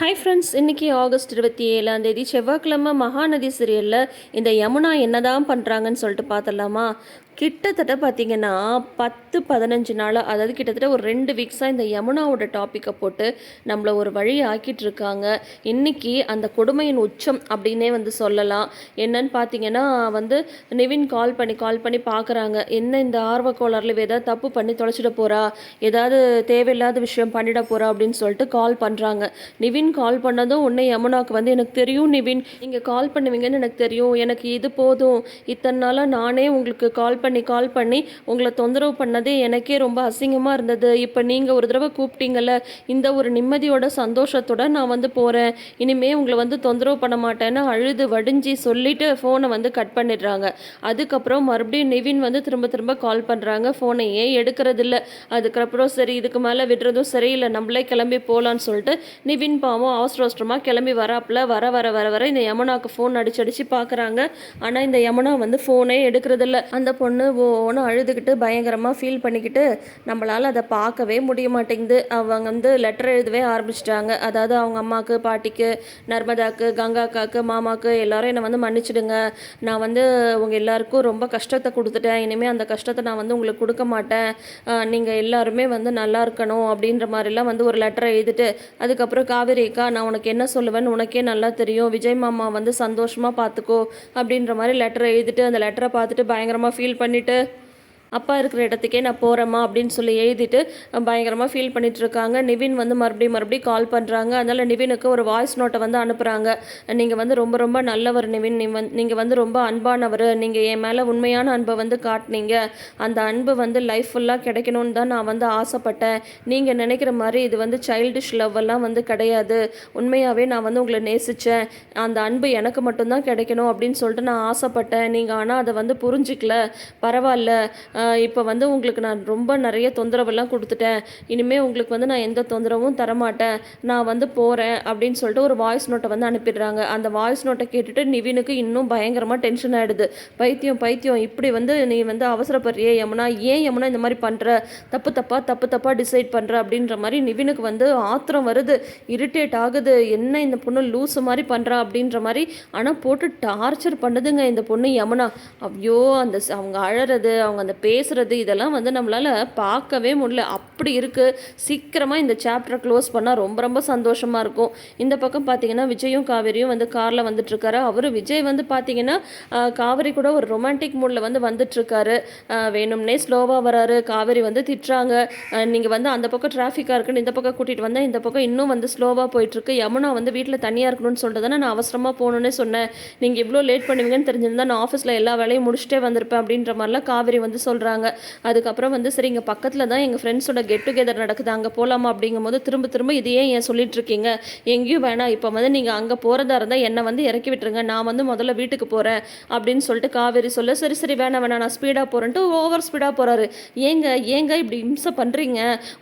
Hi friends இன்னைக்கு August இருபத்தி ஏழாம் தேதி செவ்வாய்க்கிழமை மகாநதி சீரியலில் இந்த யமுனா என்னதான் பண்ணுறாங்கன்னு சொல்லிட்டு பார்த்துடலாமா? கிட்டத்தட்ட பார்த்தீங்கன்னா பத்து பதினஞ்சு நாளாக அதாவது கிட்டத்தட்ட ஒரு ரெண்டு வீக்ஸாக இந்த யமுனாவோட டாப்பிக்கை போட்டு நம்மளை ஒரு வழி ஆக்கிட்டு இருக்காங்க. இன்றைக்கி அந்த கொடுமையின் உச்சம் அப்படின்னே வந்து சொல்லலாம். என்னன்னு பார்த்தீங்கன்னா வந்து நிவின் கால் பண்ணி கால் பண்ணி பார்க்குறாங்க. என்ன இந்த ஆர்வ கோளாறுல ஏதாவது தப்பு பண்ணி தொலைச்சிட போகிறா ஏதாவது தேவையில்லாத விஷயம் பண்ணிட போகிறா அப்படின்னு சொல்லிட்டு கால் பண்ணுறாங்க நிவின் கால் பண்ணதும் உன்னை யமுனாவுக்கு வந்து எனக்கு தெரியும் நிவின். நீங்கள் கால் பண்ணுவீங்கன்னு எனக்கு தெரியும். எனக்கு இது போதும். இத்தனை நாளாக நானே உங்களுக்கு கால் பண்ணி கால் பண்ணி உங்களை தொந்தரவு பண்ணதே எனக்கே ரொம்ப அசிங்கமாக இருந்தது. இப்போ நீங்கள் ஒரு தடவை கூப்பிட்டீங்கல்ல இந்த ஒரு நிம்மதியோட சந்தோஷத்தோட நான் வந்து போகிறேன் இனிமே உங்களை வந்து தொந்தரவு பண்ண மாட்டேன்னு அழுது வடிஞ்சு சொல்லிவிட்டு ஃபோனை வந்து கட் பண்ணிடுறாங்க. அதுக்கப்புறம் மறுபடியும் நிவின் வந்து திரும்ப திரும்ப கால் பண்ணுறாங்க ஃபோனை ஏன் எடுக்கிறதில்ல? அதுக்கப்புறம் சரி இதுக்கு மேலே விடுறதும் சரியில்லை. நம்மளே கிளம்பி போகலான்னு சொல்லிட்டு நிவின் பாவம் அவசர அவசரமாக கிளம்பி வராப்புல வர வர வர வர இந்த யமுனாவுக்கு ஃபோன் அடிச்சு அடிச்சு பார்க்குறாங்க ஆனால் இந்த யமுனா வந்து ஃபோனே எடுக்கிறதில்ல. அந்த பொண்ணு ஒன்று அழுதுகிட்டு பயங்கரமாக ஃபீல் பண்ணிக்கிட்டு நம்மளால் அதை பார்க்கவே முடிய மாட்டேங்குது. அவங்க வந்து லெட்டர் எழுதவே ஆரம்பிச்சிட்டாங்க. அதாவது அவங்க அம்மாவுக்கு பாட்டிக்கு நர்மதாக்கு கங்காக்காக்கு மாமாக்கு எல்லாரும் என்னை வந்து மன்னிச்சிடுங்க. நான் வந்து உங்கள் எல்லாருக்கும் ரொம்ப கஷ்டத்தை கொடுத்துட்டேன். இனிமேல் அந்த கஷ்டத்தை நான் வந்து உங்களுக்கு கொடுக்க மாட்டேன். நீங்கள் எல்லாருமே வந்து நல்லா இருக்கணும் அப்படின்ற மாதிரிலாம் வந்து ஒரு லெட்டரை எழுதிட்டு அதுக்கப்புறம் காவேரி அக்கா நான் உனக்கு என்ன சொல்லுவேன்னு உனக்கே நல்லா தெரியும். விஜய் மாமா வந்து சந்தோஷமாக பார்த்துக்கோ அப்படின்ற மாதிரி லெட்டர் எழுதிட்டு அந்த லெட்டரை பார்த்துட்டு பயங்கரமாக ஃபீல் பண்ணிவிட்டு அப்பா இருக்கிற இடத்துக்கே நான் போகிறேம்மா அப்படின்னு சொல்லி எழுதிட்டு பயங்கரமாக ஃபீல் பண்ணிட்டு இருக்காங்க நிவின் வந்து மறுபடியும் மறுபடியும் கால் பண்ணுறாங்க அதனால் நிவினுக்கு ஒரு வாய்ஸ் நோட்டை வந்து அனுப்புகிறாங்க நீங்கள் வந்து ரொம்ப ரொம்ப நல்லவர் நிவின். நீ நீங்கள் வந்து ரொம்ப அன்பானவர். நீங்கள் என் மேலே உண்மையான அன்பை வந்து காட்டினீங்க. அந்த அன்பு வந்து லைஃப் ஃபுல்லாக கிடைக்கணும்னு தான் நான் வந்து ஆசைப்பட்டேன். நீங்கள் நினைக்கிற மாதிரி இது வந்து சைல்டிஷ் லவ்வெல்லாம் வந்து கிடையாது. உண்மையாகவே நான் வந்து உங்களை நேசித்தேன் அந்த அன்பு எனக்கு மட்டும்தான் கிடைக்கணும் அப்படின்னு சொல்லிட்டு நான் ஆசைப்பட்டேன். நீங்கள் ஆனால் அதை வந்து புரிஞ்சிக்கல. பரவாயில்ல. இப்போ வந்து உங்களுக்கு நான் ரொம்ப நிறைய தொந்தரவெல்லாம் கொடுத்துட்டேன். இனிமேல் உங்களுக்கு வந்து நான் எந்த தொந்தரவும் தரமாட்டேன். நான் வந்து போகிறேன் அப்படின்னு சொல்லிட்டு ஒரு வாய்ஸ் நோட்டை வந்து அனுப்பிடுறாங்க. அந்த வாய்ஸ் நோட்டை கேட்டுட்டு நிவினுக்கு இன்னும் பயங்கரமாக டென்ஷன் ஆகிடுது பைத்தியம் பைத்தியம் இப்படி வந்து நீ வந்து அவசரப்படுறியே யமுனா ஏன் யமுனா இந்த மாதிரி பண்ணுற தப்பு தப்பாக தப்பு தப்பாக டிசைட் பண்ணுற அப்படின்ற மாதிரி நிவினுக்கு வந்து ஆத்திரம் வருது. இரிட்டேட் ஆகுது. என்ன இந்த பொண்ணு லூசு மாதிரி பண்ணுறா அப்படின்ற மாதிரி ஆனால் போட்டு டார்ச்சர் பண்ணுதுங்க இந்த பொண்ணு யமுனா. ஐயோ அந்த அவங்க அழறது அவங்க அந்த பேசுகிறது இதெல்லாம் வந்து நம்மளால பார்க்கவே முடியல. அப்படி இருக்குது சீக்கிரமாக இந்த சாப்டரை க்ளோஸ் பண்ணால் ரொம்ப ரொம்ப சந்தோஷமாக இருக்கும். இந்த பக்கம் பார்த்தீங்கன்னா விஜயும் காவேரியும் வந்து காரில் வந்துட்டுருக்காரு. அவர் விஜய் வந்து பார்த்தீங்கன்னா காவேரி கூட ஒரு ரொமான்டிக் மூடில் வந்து வந்துட்டுருக்காரு. வேணும்னே ஸ்லோவாக வராரு. காவேரி வந்து திட்டுறாங்க. நீங்கள் வந்து அந்த பக்கம் டிராஃபிக்காக இருக்குன்னு இந்த பக்கம் கூட்டிகிட்டு வந்தேன் இந்த பக்கம் இன்னும் வந்து ஸ்லோவாக போயிட்டுருக்கு. யமுனா வந்து வீட்டில் தனியாக இருக்கணும்னு சொல்லிட்டு தானே நான் அவசரமாக போகணுன்னே சொன்னேன். நீங்கள் இவ்வளோ லேட் பண்ணுவீங்கன்னு தெரிஞ்சிருந்தா நான் ஆஃபீஸில் எல்லா வேலையும் முடிச்சுட்டே வந்திருப்பேன் அப்படின்ற மாதிரிலாம் காவேரி வந்து சொல் சொல்கிறாங்க அதுக்கப்புறம் வந்து சரி இங்கே பக்கத்தில் தான் எங்கள் ஃப்ரெண்ட்ஸோட கெட் டுகெதர் நடக்குது. அங்கே போகலாமா அப்படிங்கும்போது திரும்ப திரும்ப இதையே ஏன் சொல்லிட்டு இருக்கீங்க? எங்கேயும் வேணாம். இப்போ வந்து நீங்கள் அங்கே போகிறதா இருந்தால் என்னை வந்து இறக்கி விட்டுருங்க. நான் வந்து முதல்ல வீட்டுக்கு போகிறேன் அப்படின்னு சொல்லிட்டு காவேரி சொல்ல சரி சரி வேணாம் வேணாம் நான் ஸ்பீடாக போகிறேன்ட்டு ஓவர் ஸ்பீடாக போகிறாரு ஏங்க ஏங்க இப்படி இம்சை பண்ணுறீங்க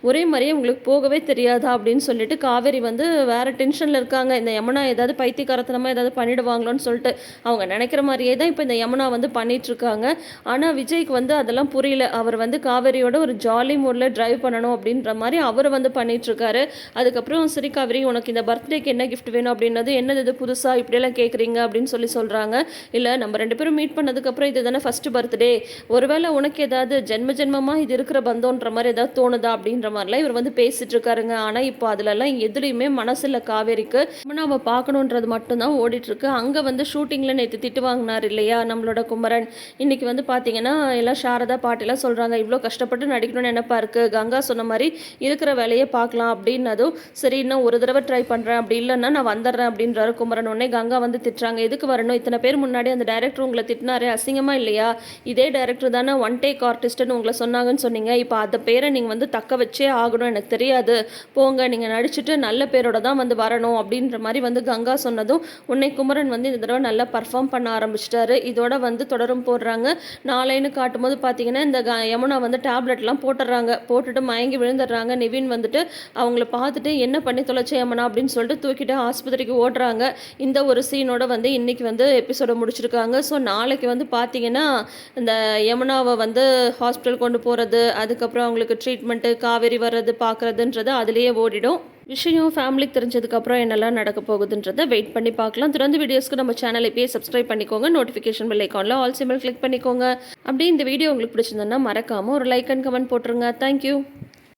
ஒரே மாதிரியே உங்களுக்கு போகவே தெரியாதா? அப்படின்னு சொல்லிட்டு காவேரி வந்து வேறு டென்ஷனில் இருக்காங்க. இந்த யமுனா ஏதாவது பைத்தியக்காரத்தனமாக ஏதாவது பண்ணிடுவாங்களோன்னு சொல்லிட்டு அவங்க நினைக்கிற மாதிரியே தான் இப்போ இந்த யமுனா வந்து பண்ணிகிட்ருக்காங்க இருக்காங்க. ஆனால் விஜய்க்கு வந்து அதெல்லாம் புரியல. அவர் வந்து காவேரியோட ஒரு ஜாலி மூடில் ட்ரைவ் பண்ணணும் அப்படின்ற மாதிரி அவர் வந்து பண்ணிகிட்ருக்காரு அதுக்கப்புறம் சரி காவேரி உனக்கு இந்த பர்த்டேக்கு என்ன கிஃப்ட் வேணும் அப்படின்னது? என்னது இது புதுசாக இப்படியெல்லாம் கேட்குறீங்க அப்படின்னு சொல்லி சொல்கிறாங்க இல்லை நம்ம ரெண்டு பேரும் மீட் பண்ணதுக்கப்புறம் இது தானே ஃபஸ்ட்டு பர்த்டே ஒருவேளை உனக்கு ஏதாவது ஜென்ம ஜென்மமாக இது இருக்கிற பந்தோன்ற மாதிரி ஏதாவது தோணுதா? அப்படின்ற மாதிரிலாம் இவர் வந்து பேசிகிட்டு இருக்காருங்க ஆனால் இப்போ அதுலலாம் எதுலேயுமே மனசில் காவேரிக்கு நம்ம பார்க்கணுன்றது மட்டும்தான் ஓடிட்டுருக்கு. அங்கே வந்து ஷூட்டிங்கில் நேற்று திட்டு வாங்கினார் இல்லையா? நம்மளோட குமரன். இன்றைக்கி வந்து பார்த்தீங்கன்னா எல்லாம் சாரதா பாட்டிலாம் சொல்கிறாங்க இவ்வளோ கஷ்டப்பட்டு நடிக்கணும்னு நினைப்பா இருக்கு கங்கா சொன்ன மாதிரி இருக்கிற வேலையை பார்க்கலாம் அப்படின்னதும் சரி இன்னும் ஒரு தடவை ட்ரை பண்ணுறேன் அப்படி இல்லைன்னா நான் வந்துடுறேன் அப்படின்றாரு குமரன். உடனே கங்கா வந்து திட்டுறாங்க. எதுக்கு வரணும்? இத்தனை பேர் முன்னாடி அந்த டேரக்டர் உங்களை திட்டினாரு? அசிங்கமாக இல்லையா? இதே டேரக்டர் தானே ஒன் டேக் ஆர்டிஸ்ட்னு உங்களை சொன்னாங்கன்னு சொன்னீங்க. இப்போ அந்த பேரை நீங்கள் வந்து தக்க வச்சே ஆகணும். எனக்கு தெரியாது. போங்க நீங்கள் நடிச்சுட்டு நல்ல பேரோட தான் வந்து வரணும். அப்படின்ற மாதிரி வந்து கங்கா சொன்னதும் உன்னை குமரன் வந்து இந்த தடவை நல்லா பர்ஃபார்ம் பண்ண ஆரம்பிச்சிட்டாரு. இதோட வந்து தொடரும் போடுறாங்க. நாளைன்னு காட்டும்போது பார்த்தீங்கன்னா இந்த யமுனா வந்து டேப்லெட்லாம் போட்டுடுறாங்க போட்டுட்டு மயங்கி விழுந்துடுறாங்க. நிவின் வந்துட்டு அவங்கள பார்த்துட்டு என்ன பண்ணி தொலைச்ச யமுனா? அப்படின்னு சொல்லிட்டு தூக்கிட்டு ஆஸ்பத்திரிக்கு ஓடுறாங்க இந்த ஒரு சீனோட வந்து இன்னைக்கு வந்து எபிசோட முடிச்சிருக்காங்க. ஸோ நாளைக்கு வந்து பார்த்தீங்கன்னா இந்த யமுனாவை வந்து ஹாஸ்பிட்டல் கொண்டு போகிறது அதுக்கப்புறம் அவங்களுக்கு ட்ரீட்மெண்ட்டு காவேரி வர்றது பார்க்குறதுன்றது அதுலேயே ஓடிடும். விஷயம் ஃபேமிலிக்கு தெரிஞ்சதுக்கப்புறம் என்னெல்லாம் நடக்க போகுதுன்றதை வெயிட் பண்ணி பார்க்கலாம். தொடர்ந்து வீடியோஸ்க்கு நம்ம சேனலை இப்போயே சப்ஸ்கிரைப் பண்ணிக்கோங்க. நோட்டிஃபிகேஷன் பெல் ஐக்கானில் ஆல் சிம்பிள் கிளிக் பண்ணிக்கோங்க. அப்படியே இந்த வீடியோ உங்களுக்கு பிடிச்சிருந்ததுன்னா மறக்காமல் ஒரு லைக் அண்ட் கமெண்ட் போட்டுருங்க. Thank you